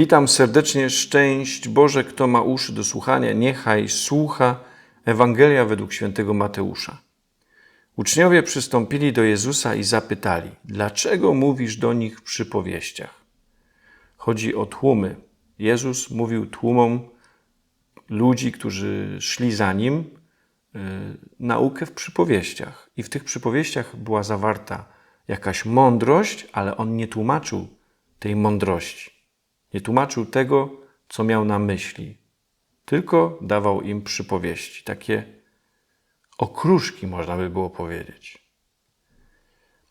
Witam serdecznie, szczęść Boże, kto ma uszy do słuchania, niechaj słucha Ewangelia według świętego Mateusza. Uczniowie przystąpili do Jezusa i zapytali, dlaczego mówisz do nich w przypowieściach? Chodzi o tłumy. Jezus mówił tłumom ludzi, którzy szli za nim, yy, naukę w przypowieściach. I w tych przypowieściach była zawarta jakaś mądrość, ale on nie tłumaczył tej mądrości. Nie tłumaczył tego, co miał na myśli, tylko dawał im przypowieści, takie okruszki, można by było powiedzieć.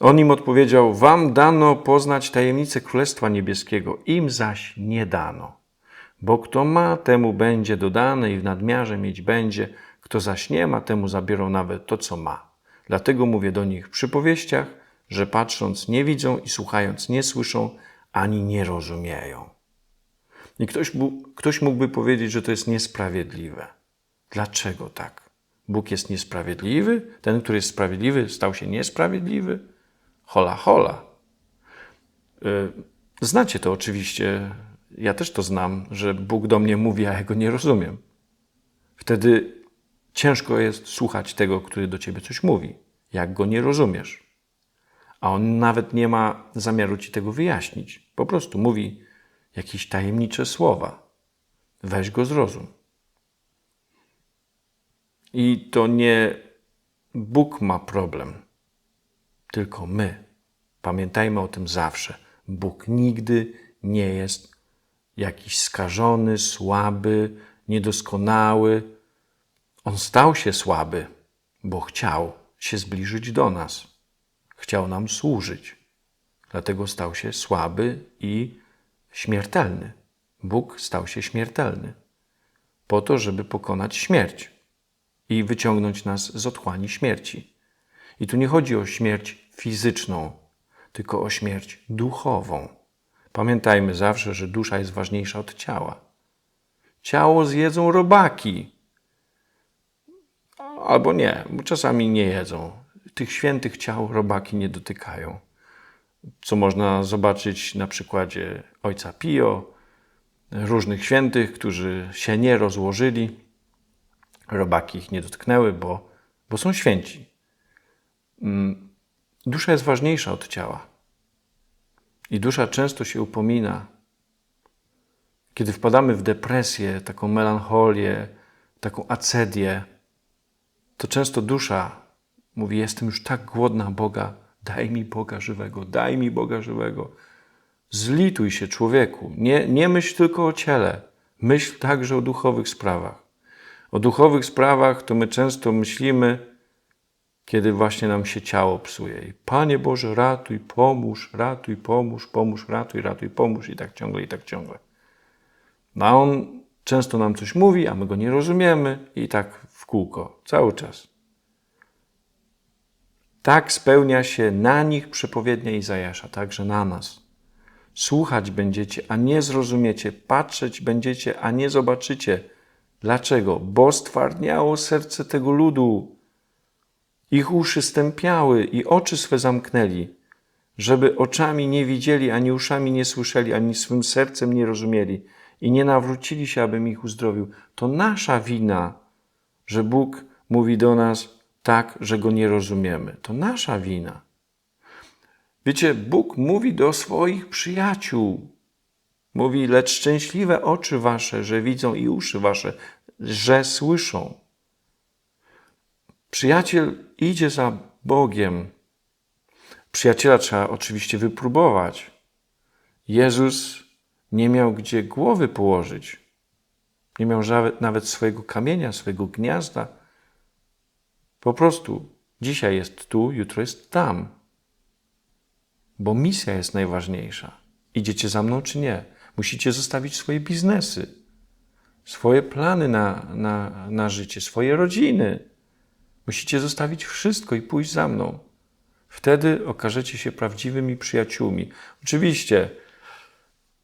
On im odpowiedział: Wam dano poznać tajemnicę Królestwa Niebieskiego, im zaś nie dano. Bo kto ma, temu będzie dodane i w nadmiarze mieć będzie, kto zaś nie ma, temu zabiorą nawet to, co ma. Dlatego mówię do nich w przypowieściach, że patrząc nie widzą i słuchając nie słyszą, ani nie rozumieją. I ktoś, ktoś mógłby powiedzieć, że to jest niesprawiedliwe. Dlaczego tak? Bóg jest niesprawiedliwy? Ten, który jest sprawiedliwy, stał się niesprawiedliwy? Hola, hola. Y, znacie to oczywiście, ja też to znam, że Bóg do mnie mówi, a ja go nie rozumiem. Wtedy ciężko jest słuchać tego, który do ciebie coś mówi, jak go nie rozumiesz. A on nawet nie ma zamiaru ci tego wyjaśnić. Po prostu mówi jakieś tajemnicze słowa. Weź go zrozum. I to nie Bóg ma problem, tylko my. Pamiętajmy o tym zawsze. Bóg nigdy nie jest jakiś skażony, słaby, niedoskonały. On stał się słaby, bo chciał się zbliżyć do nas. Chciał nam służyć. Dlatego stał się słaby i śmiertelny. Bóg stał się śmiertelny po to, żeby pokonać śmierć i wyciągnąć nas z otchłani śmierci. I tu nie chodzi o śmierć fizyczną, tylko o śmierć duchową. Pamiętajmy zawsze, że dusza jest ważniejsza od ciała. Ciało zjedzą robaki. Albo nie, czasami nie jedzą. Tych świętych ciał robaki nie dotykają co można zobaczyć na przykładzie ojca Pio, różnych świętych, którzy się nie rozłożyli, robaki ich nie dotknęły, bo, bo są święci. Mm, dusza jest ważniejsza od ciała. I dusza często się upomina. Kiedy wpadamy w depresję, taką melancholię, taką acedię, to często dusza mówi: Jestem już tak głodna Boga, Daj mi Boga żywego, daj mi Boga żywego. Zlituj się, człowieku. Nie, nie myśl tylko o ciele. Myśl także o duchowych sprawach. O duchowych sprawach to my często myślimy, kiedy właśnie nam się ciało psuje. I Panie Boże, ratuj, pomóż, ratuj, pomóż, pomóż, ratuj, ratuj, pomóż i tak ciągle, i tak ciągle. No a On często nam coś mówi, a my go nie rozumiemy i tak w kółko, cały czas. Tak spełnia się na nich przepowiednia Izajasza, także na nas. Słuchać będziecie, a nie zrozumiecie, patrzeć będziecie, a nie zobaczycie. Dlaczego? Bo stwardniało serce tego ludu. Ich uszy stępiały i oczy swe zamknęli, żeby oczami nie widzieli, ani uszami nie słyszeli, ani swym sercem nie rozumieli i nie nawrócili się, abym ich uzdrowił. To nasza wina, że Bóg mówi do nas, tak, że go nie rozumiemy. To nasza wina. Wiecie, Bóg mówi do swoich przyjaciół. Mówi, lecz szczęśliwe oczy wasze, że widzą i uszy wasze, że słyszą. Przyjaciel idzie za Bogiem. Przyjaciela trzeba oczywiście wypróbować. Jezus nie miał gdzie głowy położyć. Nie miał nawet swojego kamienia, swojego gniazda po prostu dzisiaj jest tu, jutro jest tam. Bo misja jest najważniejsza. Idziecie za mną czy nie? Musicie zostawić swoje biznesy, swoje plany na, na, na życie, swoje rodziny. Musicie zostawić wszystko i pójść za mną. Wtedy okażecie się prawdziwymi przyjaciółmi. Oczywiście,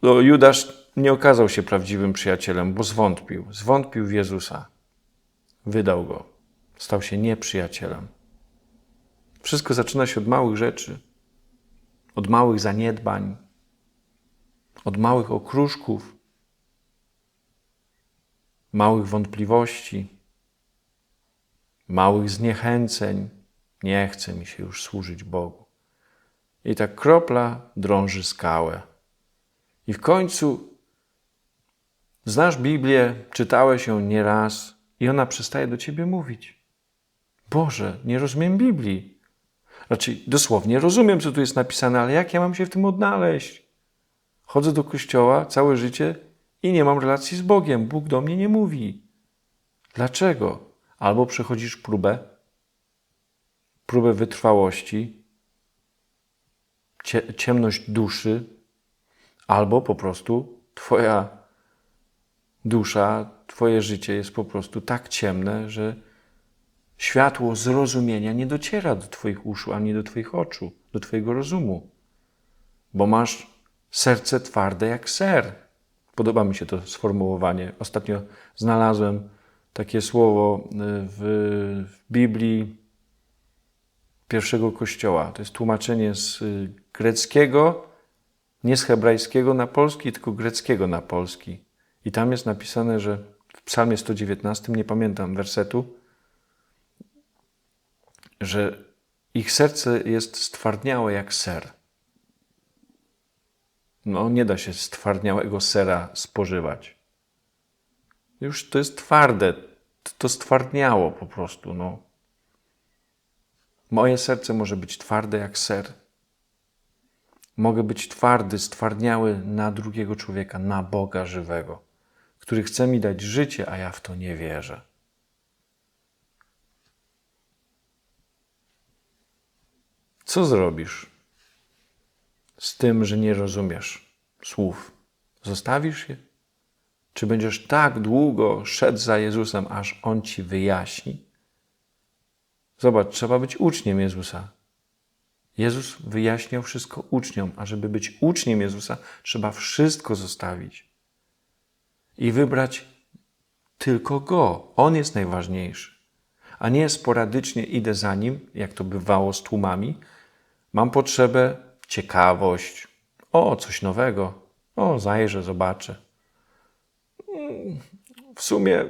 no, Judasz nie okazał się prawdziwym przyjacielem, bo zwątpił. Zwątpił w Jezusa. Wydał go stał się nieprzyjacielem. Wszystko zaczyna się od małych rzeczy, od małych zaniedbań, od małych okruszków, małych wątpliwości, małych zniechęceń. Nie chce mi się już służyć Bogu. I ta kropla drąży skałę. I w końcu znasz Biblię, czytałeś ją nieraz i ona przestaje do ciebie mówić. Boże, nie rozumiem Biblii. Raczej dosłownie rozumiem, co tu jest napisane, ale jak ja mam się w tym odnaleźć? Chodzę do kościoła całe życie i nie mam relacji z Bogiem. Bóg do mnie nie mówi. Dlaczego? Albo przechodzisz próbę, próbę wytrwałości, cie, ciemność duszy, albo po prostu Twoja dusza, Twoje życie jest po prostu tak ciemne, że światło zrozumienia nie dociera do Twoich uszu ani do Twoich oczu, do Twojego rozumu, bo masz serce twarde jak ser. Podoba mi się to sformułowanie. Ostatnio znalazłem takie słowo y, w, w Biblii pierwszego kościoła. To jest tłumaczenie z y, greckiego, nie z hebrajskiego na polski, tylko greckiego na polski. I tam jest napisane, że w Psalmie 119, nie pamiętam wersetu, że ich serce jest stwardniałe jak ser. No, nie da się stwardniałego sera spożywać. Już to jest twarde, to stwardniało po prostu. No. Moje serce może być twarde jak ser. Mogę być twardy, stwardniały na drugiego człowieka, na Boga żywego, który chce mi dać życie, a ja w to nie wierzę. Co zrobisz z tym, że nie rozumiesz słów? Zostawisz je? Czy będziesz tak długo szedł za Jezusem, aż On ci wyjaśni? Zobacz, trzeba być uczniem Jezusa. Jezus wyjaśniał wszystko uczniom, a żeby być uczniem Jezusa, trzeba wszystko zostawić i wybrać tylko Go. On jest najważniejszy, a nie sporadycznie idę za Nim, jak to bywało z tłumami. Mam potrzebę, ciekawość, o, coś nowego, o, zajrzę, zobaczę. W sumie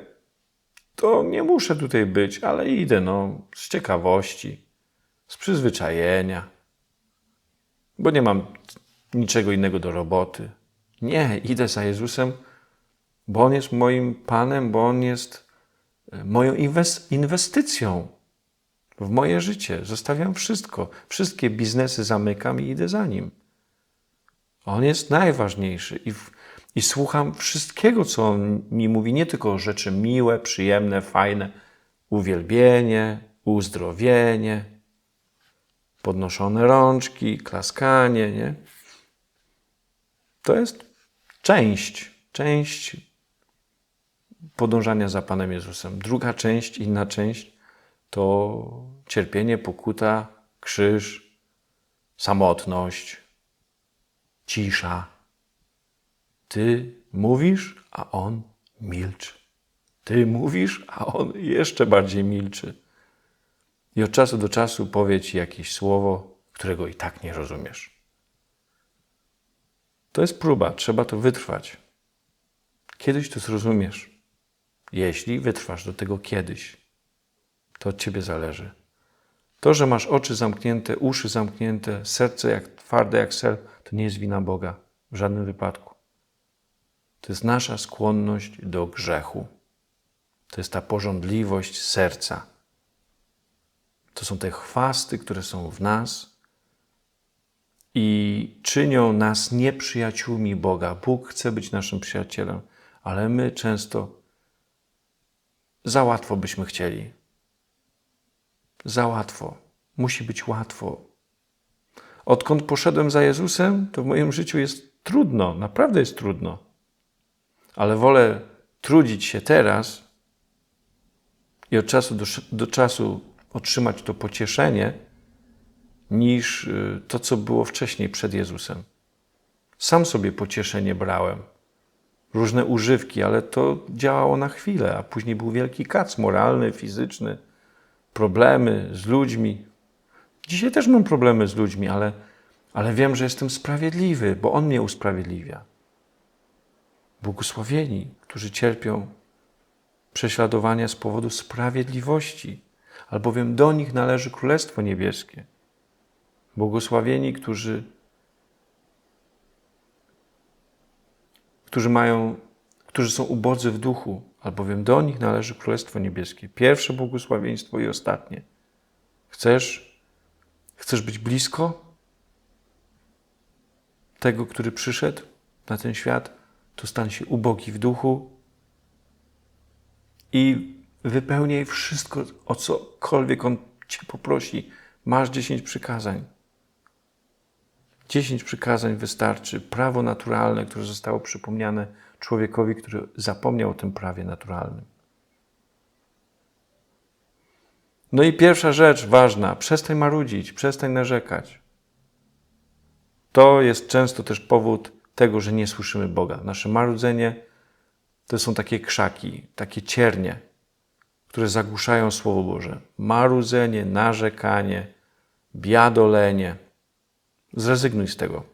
to nie muszę tutaj być, ale idę, no, z ciekawości, z przyzwyczajenia bo nie mam niczego innego do roboty. Nie, idę za Jezusem, bo On jest moim Panem, bo On jest e, moją inwestycją w moje życie. Zostawiam wszystko. Wszystkie biznesy zamykam i idę za Nim. On jest najważniejszy i, i słucham wszystkiego, co On mi mówi, nie tylko rzeczy miłe, przyjemne, fajne, uwielbienie, uzdrowienie, podnoszone rączki, klaskanie, nie? To jest część, część podążania za Panem Jezusem. Druga część, inna część to cierpienie, pokuta, krzyż, samotność, cisza. Ty mówisz, a on milczy. Ty mówisz, a on jeszcze bardziej milczy i od czasu do czasu powie ci jakieś słowo, którego i tak nie rozumiesz. To jest próba, trzeba to wytrwać. Kiedyś to zrozumiesz. Jeśli wytrwasz do tego kiedyś, to od ciebie zależy. To, że masz oczy zamknięte, uszy zamknięte, serce jak twarde jak ser, to nie jest wina Boga w żadnym wypadku. To jest nasza skłonność do grzechu. To jest ta porządliwość serca. To są te chwasty, które są w nas i czynią nas nieprzyjaciółmi Boga. Bóg chce być naszym przyjacielem, ale my często za łatwo byśmy chcieli. Za łatwo. Musi być łatwo. Odkąd poszedłem za Jezusem, to w moim życiu jest trudno, naprawdę jest trudno. Ale wolę trudzić się teraz i od czasu do, do czasu otrzymać to pocieszenie, niż y, to, co było wcześniej przed Jezusem. Sam sobie pocieszenie brałem. Różne używki, ale to działało na chwilę, a później był wielki kac moralny, fizyczny, problemy z ludźmi. Dzisiaj też mam problemy z ludźmi, ale, ale wiem, że jestem sprawiedliwy, bo On mnie usprawiedliwia. Błogosławieni, którzy cierpią prześladowania z powodu sprawiedliwości, albowiem do nich należy Królestwo Niebieskie. Błogosławieni, którzy, którzy mają, którzy są ubodzy w duchu, albowiem do nich należy Królestwo Niebieskie. Pierwsze błogosławieństwo i ostatnie. Chcesz, chcesz być blisko tego, który przyszedł na ten świat, to stań się ubogi w duchu i wypełniaj wszystko, o cokolwiek On Cię poprosi. Masz dziesięć przykazań. Dziesięć przykazań wystarczy. Prawo naturalne, które zostało przypomniane człowiekowi, który zapomniał o tym prawie naturalnym. No i pierwsza rzecz ważna: przestań marudzić, przestań narzekać. To jest często też powód tego, że nie słyszymy Boga. Nasze marudzenie to są takie krzaki, takie ciernie, które zagłuszają Słowo Boże. Marudzenie, narzekanie, biadolenie. Zrezygnuj z tego.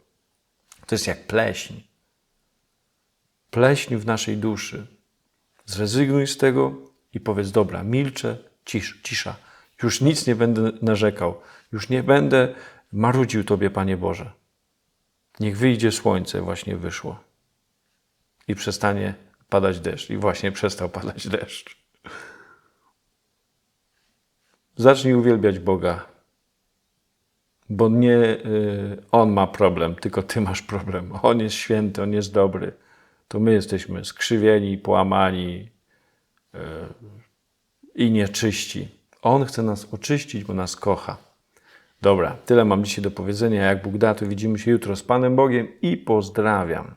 To jest jak pleśń. Pleśń w naszej duszy. Zrezygnuj z tego i powiedz: Dobra, milczę, cisz, cisza. Już nic nie będę narzekał. Już nie będę marudził Tobie, Panie Boże. Niech wyjdzie słońce, właśnie wyszło. I przestanie padać deszcz. I właśnie przestał padać deszcz. Zacznij uwielbiać Boga, bo nie y, On ma problem, tylko Ty masz problem. On jest święty, On jest dobry. To my jesteśmy skrzywieni, połamani y, i nieczyści. On chce nas oczyścić, bo nas kocha. Dobra, tyle mam dzisiaj do powiedzenia. Jak Bóg da, to widzimy się jutro z Panem Bogiem i pozdrawiam.